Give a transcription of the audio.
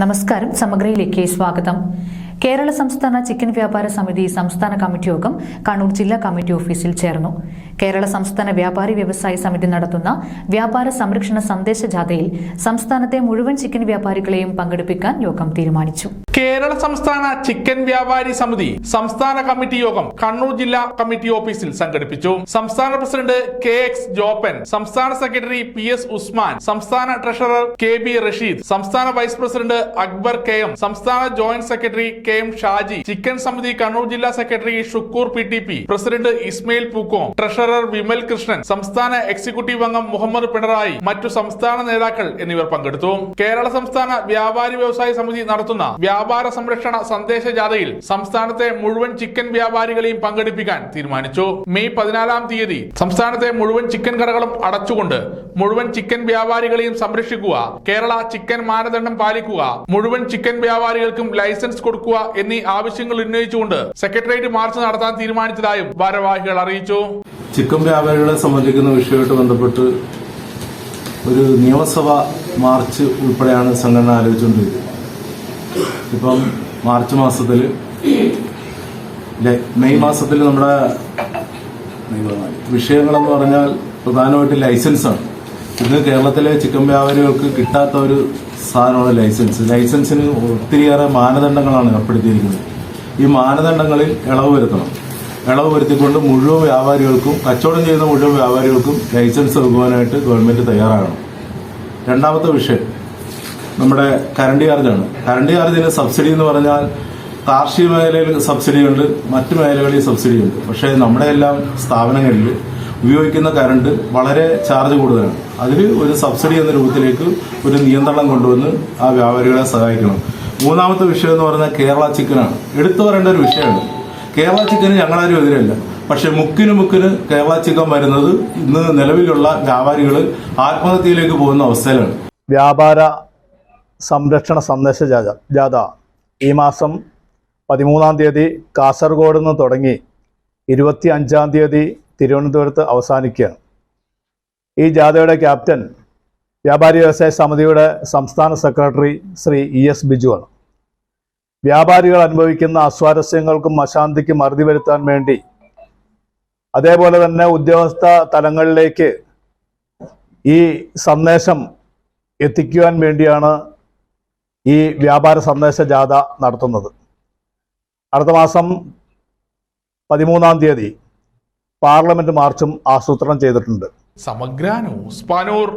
നമസ്കാരം. സമഗ്രയിലേക്ക് സ്വാഗതം. കേരള സംസ്ഥാന ചിക്കൻ വ്യാപാര സമിതി സംസ്ഥാന കമ്മിറ്റി യോഗം കണ്ണൂർ ജില്ലാ കമ്മിറ്റി ഓഫീസിൽ ചേർന്നു. കേരള സംസ്ഥാന വ്യാപാരി വ്യവസായ സമിതി നടത്തുന്ന വ്യാപാര സംരക്ഷണ സന്ദേശ ജാഥയിൽ സംസ്ഥാനത്തെ മുഴുവൻ ചിക്കൻ വ്യാപാരികളെയും പങ്കെടുപ്പിക്കാൻ യോഗം തീരുമാനിച്ചു. കേരള സംസ്ഥാന ചിക്കൻ വ്യാപാരി സമിതി സംസ്ഥാന കമ്മിറ്റി യോഗം കണ്ണൂർ ജില്ലാ കമ്മിറ്റി ഓഫീസിൽ സംഘടിപ്പിച്ചു. സംസ്ഥാന പ്രസിഡന്റ് കെ എക്സ് ജോപ്പൻ സംസ്ഥാന സെക്രട്ടറി പി എസ് ഉസ്മാൻ സംസ്ഥാന ട്രഷറർ കെ ബി റഷീദ് സംസ്ഥാന vice president Akbar K M സംസ്ഥാന joint secretary K M Shaji chicken സമിതി കണ്ണൂർ ജില്ലാ secretary Shukkoor P T P president Ismail Pookkom treasurer Vimal Krishnan സംസ്ഥാന executive അംഗം മുഹമ്മദ് പിണറായി മറ്റു സംസ്ഥാന നേതാക്കൾ എന്നിവർ പങ്കെടുത്തു. കേരള സംസ്ഥാന വ്യാപാരി വ്യവസായ സമിതി നടത്തുന്ന വ്യാപാര സംരക്ഷണ സന്ദേശ ജാഥയിൽ സംസ്ഥാനത്തെ മുഴുവൻ ചിക്കൻ വ്യാപാരികളെയും പങ്കെടുപ്പിക്കാൻ തീരുമാനിച്ചു. മെയ് പതിനാലാം തീയതി സംസ്ഥാനത്തെ മുഴുവൻ ചിക്കൻ കടകളും അടച്ചുകൊണ്ട് മുഴുവൻ ചിക്കൻ വ്യാപാരികളെയും സംരക്ഷിക്കുക കേരള ചിക്കൻ മാനദണ്ഡം പാലിക്കുക മുഴുവൻ ചിക്കൻ വ്യാപാരികൾക്കും ലൈസൻസ് കൊടുക്കുക എന്നീ ആവശ്യങ്ങൾ ഉന്നയിച്ചുകൊണ്ട് സെക്രട്ടേറിയറ്റ് മാർച്ച് നടത്താൻ തീരുമാനിച്ചതായും ഭാരവാഹികൾ അറിയിച്ചു. ചിക്കൻ വ്യാപാരികളെ സംബന്ധിക്കുന്ന വിഷയമായിട്ട് ബന്ധപ്പെട്ട് ഒരു നിയമസഭ മാർച്ച് ഉൾപ്പെടെയാണ് സംഘടന ആലോചിച്ചുകൊണ്ടിരിക്കുന്നത്. ഇപ്പം മാർച്ച് മാസത്തിൽ മെയ് മാസത്തിൽ നമ്മുടെ വിഷയങ്ങളെന്ന് പറഞ്ഞാൽ പ്രധാനമായിട്ട് ലൈസൻസാണ്. ഇന്ന് കേരളത്തിലെ ചിക്കൻ വ്യാപാരികൾക്ക് കിട്ടാത്ത ഒരു സാധനമാണ് ലൈസൻസ്. ലൈസൻസിന് ഒത്തിരിയേറെ മാനദണ്ഡങ്ങളാണ് ഏർപ്പെടുത്തിയിരിക്കുന്നത്. ഈ മാനദണ്ഡങ്ങളിൽ ഇളവ് വരുത്തണം. ഇളവ് വരുത്തിക്കൊണ്ട് മുഴുവൻ വ്യാപാരികൾക്കും കച്ചവടം ചെയ്യുന്ന മുഴുവൻ വ്യാപാരികൾക്കും ലൈസൻസ് നൽകുവാനായിട്ട് ഗവൺമെന്റ് തയ്യാറാകണം. രണ്ടാമത്തെ വിഷയം നമ്മുടെ കറണ്ട് ചാർജാണ്. കറണ്ട് ചാർജിന് സബ്സിഡി എന്ന് പറഞ്ഞാൽ കാർഷിക മേഖലയിൽ സബ്സിഡിയുണ്ട് മറ്റു മേഖലകളിൽ സബ്സിഡി ഉണ്ട്. പക്ഷേ നമ്മുടെ എല്ലാം സ്ഥാപനങ്ങളിൽ ഉപയോഗിക്കുന്ന കറണ്ട് വളരെ ചാർജ് കൂടുതലാണ്. അതിൽ ഒരു സബ്സിഡി എന്ന രൂപത്തിലേക്ക് ഒരു നിയന്ത്രണം കൊണ്ടുവന്ന് ആ വ്യാപാരികളെ സഹായിക്കണം. മൂന്നാമത്തെ വിഷയം എന്ന് പറഞ്ഞാൽ കേരള ചിക്കനാണ്. എടുത്തു പറയേണ്ട ഒരു വിഷയമാണ്. കേരള ചിക്കന് ഞങ്ങളാരും എതിരല്ല. പക്ഷെ മുക്കിന് മുക്കിന് കേരള ചിക്കൻ വരുന്നത് ഇന്ന് നിലവിലുള്ള വ്യാപാരികൾ ആത്മഹത്യയിലേക്ക് പോകുന്ന അവസ്ഥയിലാണ്. വ്യാപാര സംരക്ഷണ സന്ദേശ ജാഥ ഈ മാസം പതിമൂന്നാം തീയതി കാസർഗോഡ് നിന്ന് തുടങ്ങി ഇരുപത്തി അഞ്ചാം തീയതി തിരുവനന്തപുരത്ത് അവസാനിക്കുകയാണ്. ഈ ജാഥയുടെ ക്യാപ്റ്റൻ വ്യാപാരി വ്യവസായ സമിതിയുടെ സംസ്ഥാന സെക്രട്ടറി ശ്രീ ഇ എസ് ബിജുവാണ് വ്യാപാരികൾ അനുഭവിക്കുന്ന അസ്വാരസ്യങ്ങൾക്കും അശാന്തിക്കും അറുതി വരുത്താൻ വേണ്ടി അതേപോലെ തന്നെ ഉദ്യോഗസ്ഥ തലങ്ങളിലേക്ക് ഈ സന്ദേശം എത്തിക്കുവാൻ വേണ്ടിയാണ് ഈ വ്യാപാര സന്ദേശ ജാഥ നടത്തുന്നത്. അടുത്ത മാസം പതിമൂന്നാം തീയതി പാർലമെന്റ് മാർച്ചും ആസൂത്രണം ചെയ്തിട്ടുണ്ട്. സമഗ്ര ന്യൂസ് പാനൂർ